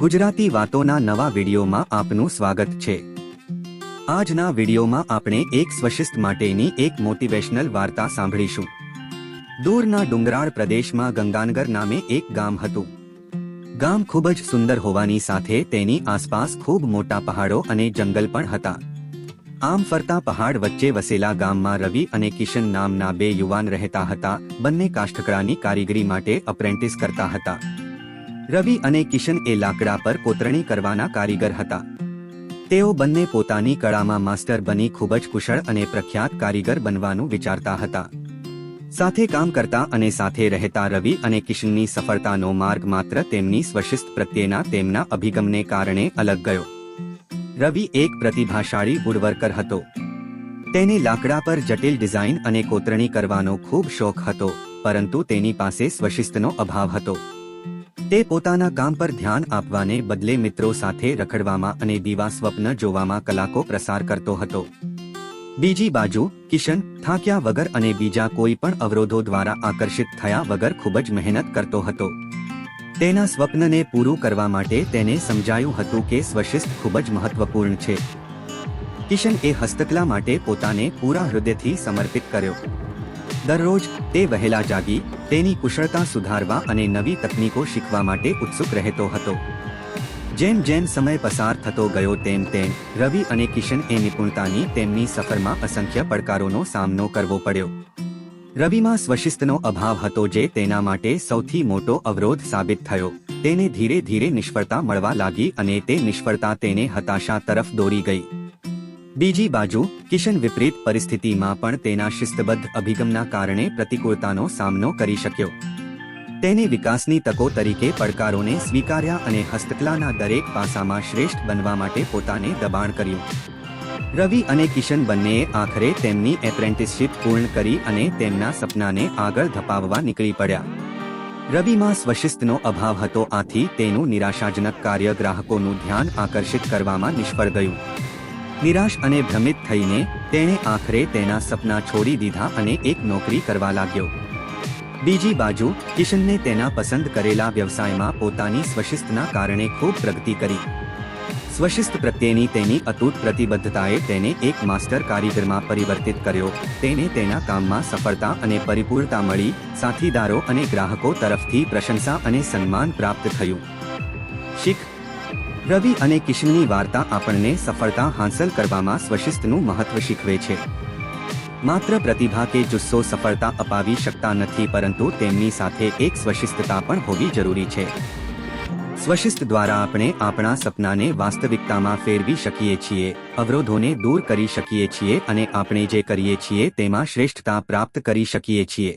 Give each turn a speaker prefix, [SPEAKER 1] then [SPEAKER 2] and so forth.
[SPEAKER 1] ગુજરાતી વાતોના નવા વિડીયોમાં આપનું સ્વાગત છે. આજના વિડીયોમાં આપણે એક સ્વશિસ્ત માટેની એક મોટિવેશનલ વાર્તા સાંભળીશું. દૂરના ડુંગરાળ પ્રદેશમાં ગંગાનગર નામે એક ગામ હતું. ગામ ખૂબ જ સુંદર હોવાની સાથે તેની આસપાસ ખૂબ મોટા પહાડો અને જંગલ પણ હતા. આમ ફરતા પહાડ વચ્ચે વસેલા ગામમાં રવિ અને કિશન નામના બે યુવાન રહેતા હતા. બંને કાષ્ઠકળાની કારીગરી માટે અપ્રેન્ટિસ કરતા હતા. રવિ અને કિશન એ લાકડા પર કોતરણી કરવાના કારીગર હતા. તેઓ બંને પોતાની કળામાં માસ્ટર બની ખૂબ જ કુશળ અને પ્રખ્યાત કારીગર બનવાનું વિચારતા હતા. સાથે કામ કરતા અને સાથે રહેતા રવિ અને કિશનની સફળતાનો માર્ગ માત્ર તેમની સ્વશિસ્ત પ્રત્યેના તેમના અભિગમને કારણે અલગ ગયો. રવિ એક પ્રતિભાશાળી વુડવર્કર હતો. તેને લાકડા પર જટિલ ડિઝાઇન અને કોતરણી કરવાનો ખૂબ શોખ હતો, પરંતુ તેની પાસે સ્વશિસ્તનો અભાવ હતો. તે પોતાના કામ પર ધ્યાન આપવાને બદલે મિત્રો સાથે રખડવામાં અને દીવા સ્વપ્ન જોવામાં કલાકો પ્રસાર કરતો હતો. બીજી બાજુ, કિશન, થાક્યા વગર અને બીજા કોઈ પણ અવરોધો દ્વારા આકર્ષિત થયા વગર ખૂબ જ મહેનત કરતો હતો. તેના સ્વપ્નને પૂરું કરવા માટે તેને સમજાયું હતું કે સ્વશિસ્ત ખૂબ જ મહત્વપૂર્ણ છે. કિશન એ હસ્તકલા માટે પોતાને પૂરા હૃદયથી સમર્પિત કર્યો. દરરોજ તે વહેલા જાગી, તેની કુશળતા સુધારવા અને નવી તકનીકો શીખવા માટે ઉત્સુક રહેતો હતો. જેમ જેમ સમય પસાર થતો ગયો તેમ તેમ રવિ અને કિશન એ નિપુણતાની તેમની સફરમાં અસંખ્ય પડકારોનો સામનો કરવો પડ્યો. રવિમાં સ્વશિસ્તનો અભાવ હતો જે તેના માટે સૌથી મોટો અવરોધ સાબિત થયો. તેને ધીરે ધીરે નિષ્ફળતા મળવા લાગી અને તે નિષ્ફળતા તેને હતાશા તરફ દોરી ગઈ. બીજી બાજુ, કિશન વિપરીત પરિસ્થિતિમાં પણ તેના શિસ્તબદ્ધ અભિગમના કારણે પ્રતિકૂળતાનો સામનો કરી શક્યો. તેને વિકાસની તકો તરીકે પડકારોને સ્વીકાર્યા અને હસ્તકલાના દરેક પાસામાં શ્રેષ્ઠ બનવા માટે પોતાને દબાણ કર્યું. રવિ અને કિશન બંનેએ આખરે તેમની એપ્રેન્ટિસશીપ પૂર્ણ કરી અને તેમના સપનાને આગળ ધપાવવા નીકળી પડ્યા. રવિમાં સ્વશિસ્તનો અભાવ હતો, આથી તેનું નિરાશાજનક કાર્ય ગ્રાહકોનું ધ્યાન આકર્ષિત કરવામાં નિષ્ફળ ગયું. નિરાશ અને ભ્રમિત થઈને તેણે આખરે તેના સપના છોડી દીધા અને એક નોકરી કરવા લાગ્યો. બીજી બાજુ, કિશનને તેના પસંદ કરેલા વ્યવસાયમાં પોતાની સ્વશિસ્તના કારણે ખૂબ પ્રગતિ કરી. સ્વશિસ્ત પ્રત્યેની તેની અતૂટ પ્રતિબદ્ધતાએ તેને એક માસ્ટર કારીગરમાં પરિવર્તિત કર્યો. તેને તેના કામમાં સફળતા અને પરિપૂર્ણતા મળી, સાથીદારો અને ગ્રાહકો તરફથી પ્રશંસા અને સન્માન પ્રાપ્ત થયું. શીખ રવિ અને કિશનની વાર્તા આપણને સફળતા હાંસલ કરવામાં સ્વશિસ્તનું મહત્વ શીખવે છે. માત્ર પ્રતિભા કે જુસ્સો સફળતા અપાવી શકતા નથી, પરંતુ તેમની સાથે એક સ્વશિસ્તતા પણ હોવી જરૂરી છે. સ્વશિસ્ત દ્વારા આપણે આપણા સપનાને વાસ્તવિકતામાં ફેરવી શકીએ છીએ, અવરોધોને દૂર કરી શકીએ છીએ અને આપણે જે કરીએ છીએ તેમાં શ્રેષ્ઠતા પ્રાપ્ત કરી શકીએ છીએ.